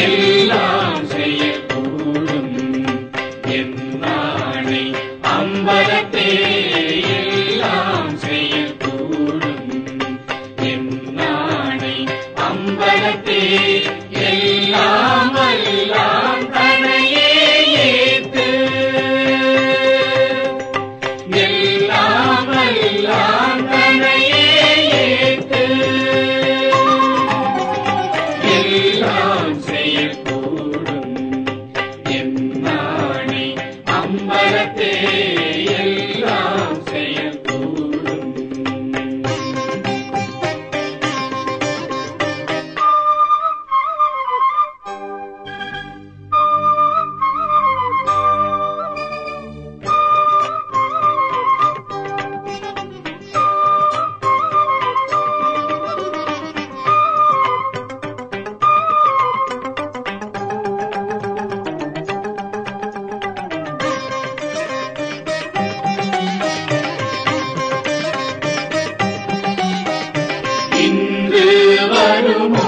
எல்லாம் செய்யக்கூடும் என் Om you. Hanuman.